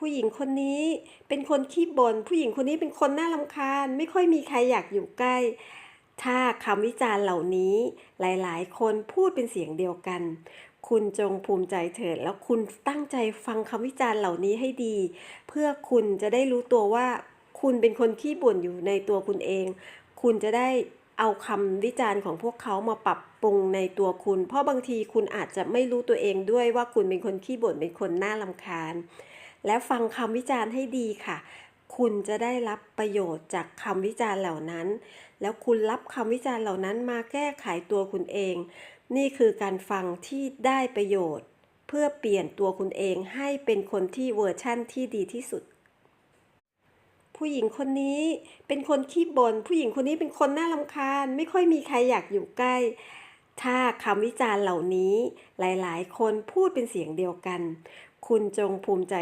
ผู้หญิงคนนี้เป็นคนขี้บน่นผู้หญิงคนนี้เป็นคนน่ารำคาญ ไม่ค่อยมีใครอยากอยู่ใกล้ ถ้าคำวิจารณ์เหล่านี้ หลายๆ คนพูดเป็นเสียงเดียวกัน คุณจงภูมิใจเถิดแล้วคุณตั้งใจฟังคำวิจารณ์เหล่านี้ให้ดี เพื่อคุณจะได้รู้ตัวว่า คุณเป็นคนขี้บ่นอยู่ในตัวคุณเอง คุณจะได้เอาคำวิจารณ์ของพวกเขามาปรับปรุงในตัวคุณ เพราะบางทีคุณอาจจะไม่รู้ตัวเองด้วยว่าคุณเป็นคนขี้บ่นเป็นคนน่ารำคาญ และฟังคำวิจารณ์ให้ดีค่ะ คุณจะได้รับประโยชน์จากคำวิจารณ์เหล่านั้น แล้วคุณรับคำวิจารณ์เหล่านั้นมาแก้ไขตัวคุณเอง นี่คือการฟังที่ได้ประโยชน์ เพื่อเปลี่ยนตัวคุณเองให้เป็นคนที่เวอร์ชั่นที่ดีที่สุดผู้หญิงคนนี้เป็นคนขี้บน่นผู้หญิงคนนี้เป็นคนน่ารำคาญ ไม่ค่อยมีใครอยากอยู่ใกล้ ถ้าคำวิจารณ์เหล่านี้หลายๆ คนพูดเป็นเสียงเดียวกัน คุณจงภูมิใจ